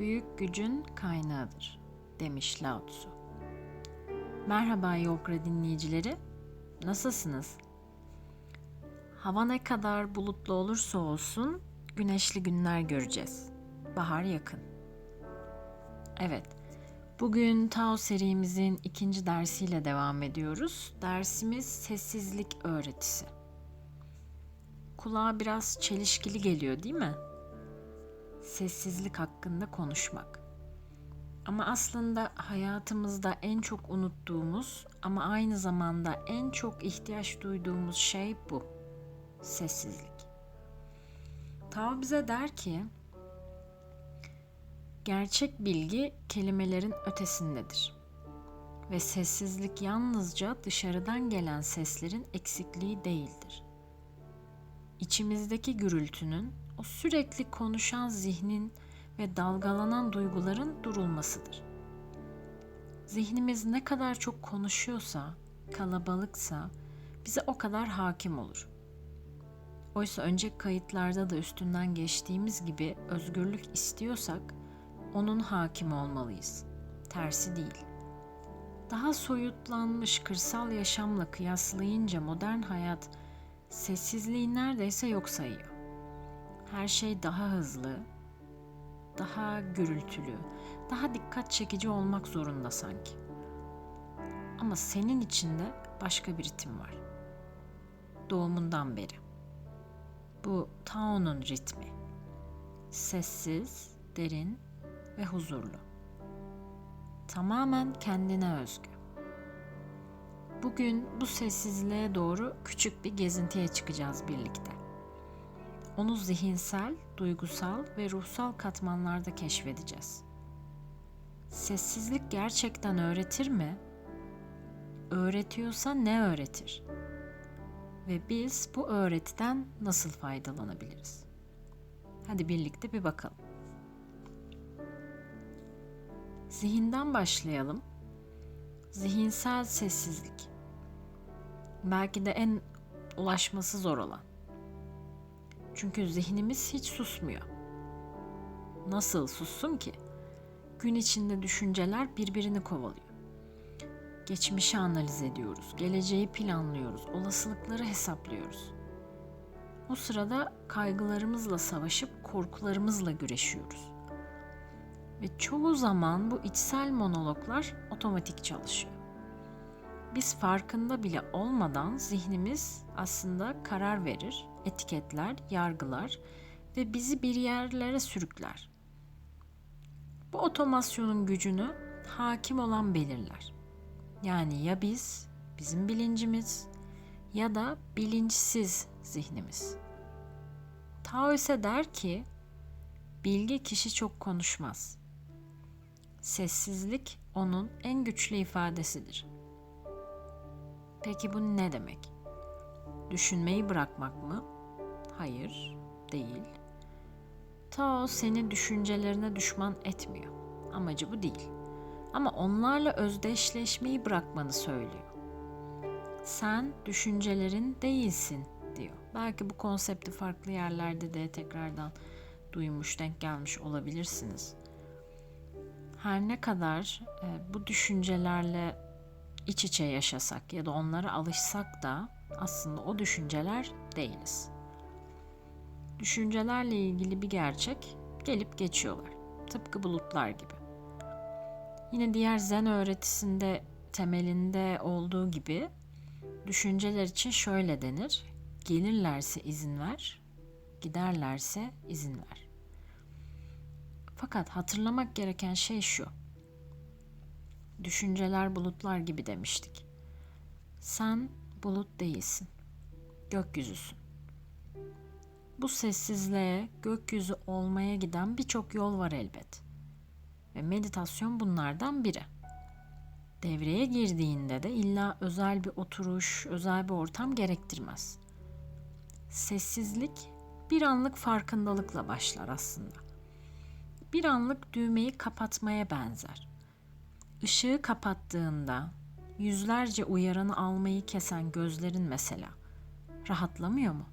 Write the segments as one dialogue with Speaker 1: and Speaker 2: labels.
Speaker 1: büyük gücün kaynağıdır, demiş Lao Tzu. Merhaba Yokra dinleyicileri, nasılsınız? Hava ne kadar bulutlu olursa olsun güneşli günler göreceğiz. Bahar yakın. Evet, bugün Tao serimizin ikinci dersiyle devam ediyoruz. Dersimiz sessizlik öğretisi. Kulağa biraz çelişkili geliyor değil mi? Sessizlik hakkında konuşmak. Ama aslında hayatımızda en çok unuttuğumuz ama aynı zamanda en çok ihtiyaç duyduğumuz şey bu. Sessizlik. Tao bize der ki gerçek bilgi kelimelerin ötesindedir. Ve sessizlik yalnızca dışarıdan gelen seslerin eksikliği değildir. İçimizdeki gürültünün, o sürekli konuşan zihnin ve dalgalanan duyguların durulmasıdır. Zihnimiz ne kadar çok konuşuyorsa, kalabalıksa bize o kadar hakim olur. Oysa önceki kayıtlarda da üstünden geçtiğimiz gibi özgürlük istiyorsak onun hakim olmalıyız. Tersi değil. Daha soyutlanmış kırsal yaşamla kıyaslayınca modern hayat sessizliği neredeyse yok sayıyor. Her şey daha hızlı, daha gürültülü, daha dikkat çekici olmak zorunda sanki. Ama senin içinde başka bir ritim var. Doğumundan beri. Bu Tao'nun ritmi. Sessiz, derin ve huzurlu. Tamamen kendine özgü. Bugün bu sessizliğe doğru küçük bir gezintiye çıkacağız birlikte. Onu zihinsel, duygusal ve ruhsal katmanlarda keşfedeceğiz. Sessizlik gerçekten öğretir mi? Öğretiyorsa ne öğretir? Ve biz bu öğretiden nasıl faydalanabiliriz? Hadi birlikte bir bakalım. Zihinden başlayalım. Zihinsel sessizlik. Belki de en ulaşması zor olan. Çünkü zihnimiz hiç susmuyor. Nasıl sussun ki? Gün içinde düşünceler birbirini kovalıyor. Geçmişi analiz ediyoruz, geleceği planlıyoruz, olasılıkları hesaplıyoruz. O sırada kaygılarımızla savaşıp korkularımızla güreşiyoruz. Ve çoğu zaman bu içsel monologlar otomatik çalışıyor. Biz farkında bile olmadan zihnimiz aslında karar verir, etiketler, yargılar ve bizi bir yerlere sürükler. Bu otomasyonun gücünü hakim olan belirler. Yani ya biz, bizim bilincimiz ya da bilinçsiz zihnimiz. Tao ise der ki, bilgi kişi çok konuşmaz. Sessizlik onun en güçlü ifadesidir. Peki bu ne demek? Düşünmeyi bırakmak mı? Hayır, değil. Tao seni düşüncelerine düşman etmiyor. Amacı bu değil. Ama onlarla özdeşleşmeyi bırakmanı söylüyor. Sen düşüncelerin değilsin diyor. Belki bu konsepti farklı yerlerde de tekrardan duymuş, denk gelmiş olabilirsiniz. Her ne kadar e, bu düşüncelerle iç içe yaşasak ya da onlara alışsak da aslında o düşünceler değiliz. Düşüncelerle ilgili bir gerçek gelip geçiyorlar. Tıpkı bulutlar gibi. Yine diğer zen öğretisinde temelinde olduğu gibi düşünceler için şöyle denir. Gelirlerse izin ver, giderlerse izin ver. Fakat hatırlamak gereken şey şu. Düşünceler bulutlar gibi demiştik. Sen bulut değilsin. Gökyüzüsün. Bu sessizliğe, gökyüzü olmaya giden birçok yol var elbet. Ve meditasyon bunlardan biri. Devreye girdiğinde de illa özel bir oturuş, özel bir ortam gerektirmez. Sessizlik bir anlık farkındalıkla başlar aslında. Bir anlık düğmeyi kapatmaya benzer. Işığı kapattığında yüzlerce uyaranı almayı kesen gözlerin mesela rahatlamıyor mu?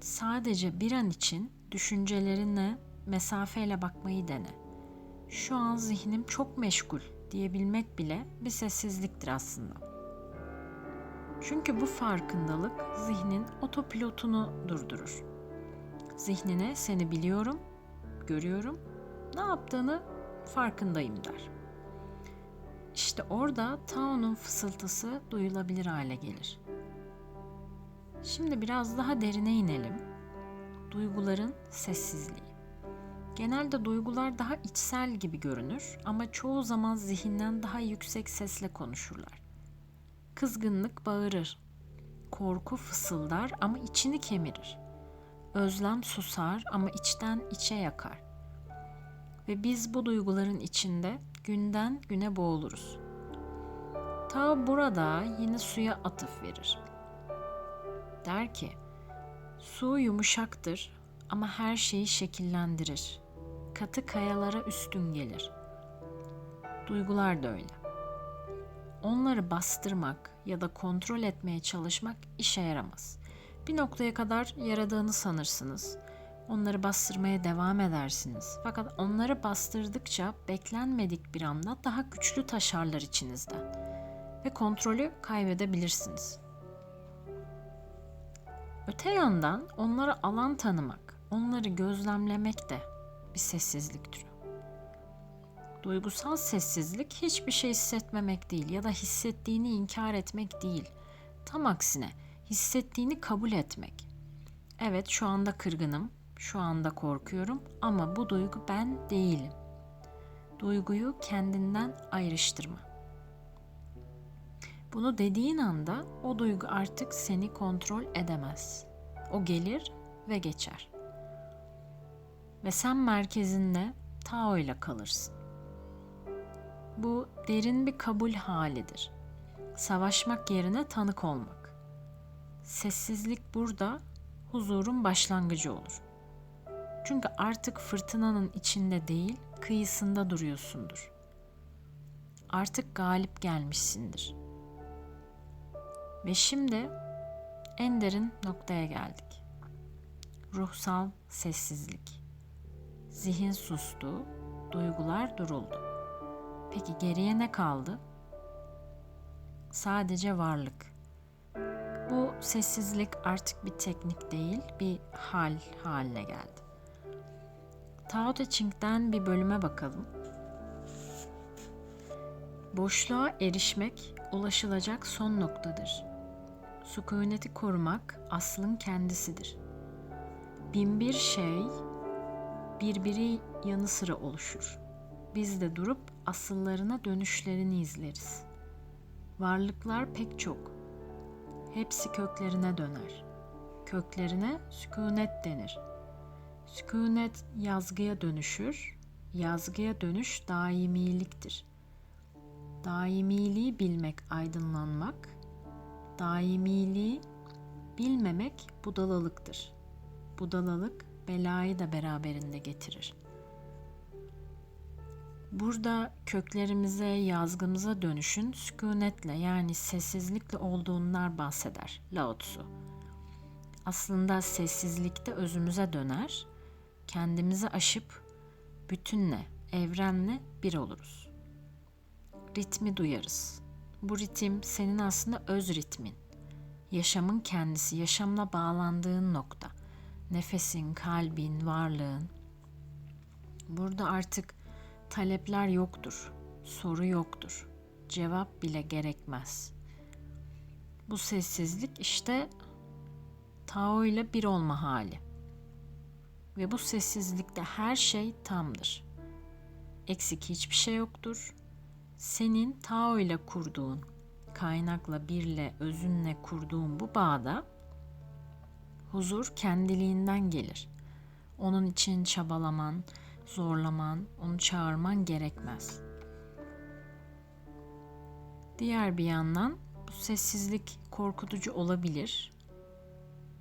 Speaker 1: Sadece bir an için düşüncelerine mesafeyle bakmayı dene. Şu an zihnim çok meşgul diyebilmek bile bir sessizliktir aslında. Çünkü bu farkındalık zihnin otopilotunu durdurur. Zihnine seni biliyorum, görüyorum, ne yaptığını farkındayım der. İşte orada Tao'nun fısıltısı duyulabilir hale gelir. Şimdi biraz daha derine inelim. Duyguların sessizliği. Genelde duygular daha içsel gibi görünür ama çoğu zaman zihinden daha yüksek sesle konuşurlar. Kızgınlık bağırır. Korku fısıldar ama içini kemirir. Özlem susar ama içten içe yakar. Ve biz bu duyguların içinde günden güne boğuluruz. Ta burada yine suya atıf verir. Der ki, su yumuşaktır ama her şeyi şekillendirir. Katı kayalara üstün gelir. Duygular da öyle. Onları bastırmak ya da kontrol etmeye çalışmak işe yaramaz. Bir noktaya kadar yaradığını sanırsınız. Onları bastırmaya devam edersiniz. Fakat onları bastırdıkça beklenmedik bir anda daha güçlü taşarlar içinizden ve kontrolü kaybedebilirsiniz. Öte yandan onlara alan tanımak, onları gözlemlemek de bir sessizlik türü. Duygusal sessizlik hiçbir şey hissetmemek değil ya da hissettiğini inkar etmek değil. Tam aksine hissettiğini kabul etmek. Evet şu anda kırgınım, şu anda korkuyorum ama bu duygu ben değilim. Duyguyu kendinden ayrıştırma. Bunu dediğin anda o duygu artık seni kontrol edemez. O gelir ve geçer. Ve sen merkezinde Tao ile kalırsın. Bu derin bir kabul halidir. Savaşmak yerine tanık olmak. Sessizlik burada huzurun başlangıcı olur. Çünkü artık fırtınanın içinde değil, kıyısında duruyorsundur. Artık galip gelmişsindir. Ve şimdi en derin noktaya geldik. Ruhsal sessizlik. Zihin sustu, duygular duruldu. Peki geriye ne kaldı? Sadece varlık. Bu sessizlik artık bir teknik değil, bir hal haline geldi. Tao Te Ching'den bir bölüme bakalım. Boşluğa erişmek ulaşılacak son noktadır. Sükuneti korumak aslın kendisidir. Binbir şey birbiri yanı sıra oluşur. Biz de durup asıllarına dönüşlerini izleriz. Varlıklar pek çok. Hepsi köklerine döner. Köklerine sükunet denir. Sükunet yazgıya dönüşür. Yazgıya dönüş daimiliktir. Daimiliği bilmek aydınlanmak, daimiliği bilmemek budalalıktır. Budalalık belayı da beraberinde getirir. Burada köklerimize, yazgımıza dönüşün sükunetle yani sessizlikle olduğundan bahseder Lao Tzu. Aslında sessizlikte özümüze döner, kendimizi aşıp bütünle, evrenle bir oluruz. Ritmi duyarız. Bu ritim senin aslında öz ritmin. Yaşamın kendisi, yaşamla bağlandığın nokta. Nefesin, kalbin, varlığın. Burada artık talepler yoktur, soru yoktur, cevap bile gerekmez. Bu sessizlik işte Tao ile bir olma hali. Ve bu sessizlikte her şey tamdır. Eksik hiçbir şey yoktur. Senin Tao ile kurduğun, kaynakla birle, özünle kurduğun bu bağda huzur kendiliğinden gelir. Onun için çabalaman, zorlaman, onu çağırman gerekmez. Diğer bir yandan bu sessizlik korkutucu olabilir.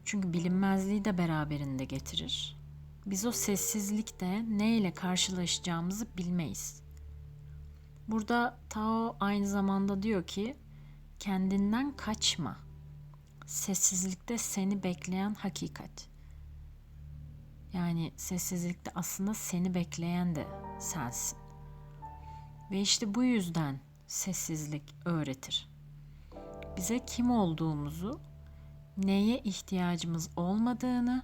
Speaker 1: Çünkü bilinmezliği de beraberinde getirir. Biz o sessizlikte ne ile karşılaşacağımızı bilmeyiz. Burada Tao aynı zamanda diyor ki kendinden kaçma. Sessizlikte seni bekleyen hakikat. Yani sessizlikte aslında seni bekleyen de sensin. Ve işte bu yüzden sessizlik öğretir. Bize kim olduğumuzu, neye ihtiyacımız olmadığını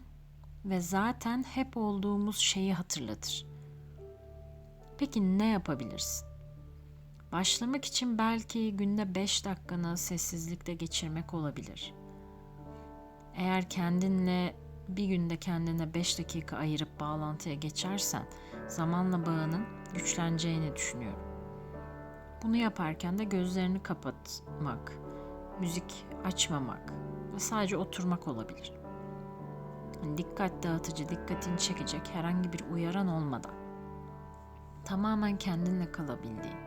Speaker 1: ve zaten hep olduğumuz şeyi hatırlatır. Peki ne yapabilirsin? Başlamak için belki günde 5 dakikanı sessizlikte geçirmek olabilir. Eğer kendinle bir günde kendine 5 dakika ayırıp bağlantıya geçersen zamanla bağının güçleneceğini düşünüyorum. Bunu yaparken de gözlerini kapatmak, müzik açmamak ve sadece oturmak olabilir. Dikkat dağıtıcı, dikkatini çekecek herhangi bir uyaran olmadan tamamen kendinle kalabildiğin,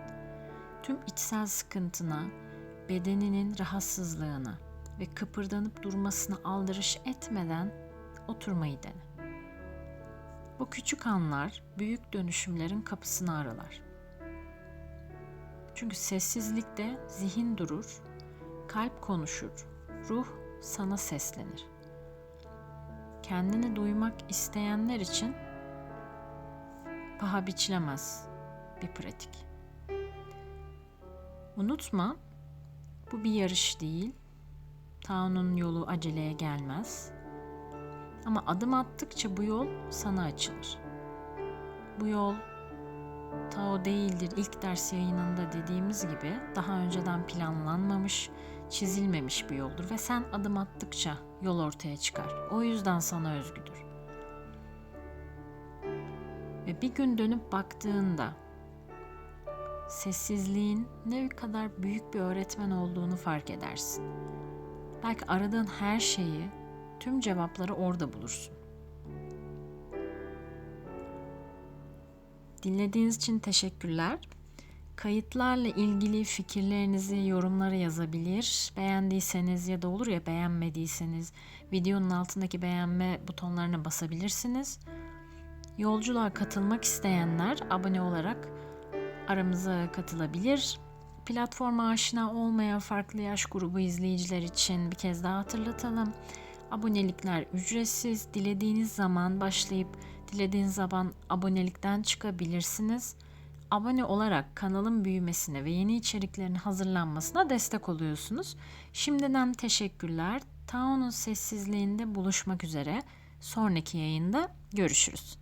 Speaker 1: tüm içsel sıkıntına, bedeninin rahatsızlığına ve kıpırdanıp durmasına aldırış etmeden oturmayı dene. Bu küçük anlar büyük dönüşümlerin kapısını aralar. Çünkü sessizlikte zihin durur, kalp konuşur, ruh sana seslenir. Kendini duymak isteyenler için paha biçilemez bir pratik. Unutma, bu bir yarış değil. Tao'nun yolu aceleye gelmez. Ama adım attıkça bu yol sana açılır. Bu yol Tao değildir ilk ders yayınında dediğimiz gibi daha önceden planlanmamış, çizilmemiş bir yoldur ve sen adım attıkça yol ortaya çıkar. O yüzden sana özgüdür. Ve bir gün dönüp baktığında sessizliğin ne kadar büyük bir öğretmen olduğunu fark edersin. Belki aradığın her şeyi, tüm cevapları orada bulursun. Dinlediğiniz için teşekkürler. Kayıtlarla ilgili fikirlerinizi yorumlara yazabilir. Beğendiyseniz ya da olur ya beğenmediyseniz videonun altındaki beğenme butonlarına basabilirsiniz. Yolculuğa katılmak isteyenler abone olarak aramıza katılabilir. Platforma aşina olmayan farklı yaş grubu izleyiciler için bir kez daha hatırlatalım. Abonelikler ücretsiz. Dilediğiniz zaman başlayıp dilediğiniz zaman abonelikten çıkabilirsiniz. Abone olarak kanalın büyümesine ve yeni içeriklerin hazırlanmasına destek oluyorsunuz. Şimdiden teşekkürler. Tao'nun sessizliğinde buluşmak üzere. Sonraki yayında görüşürüz.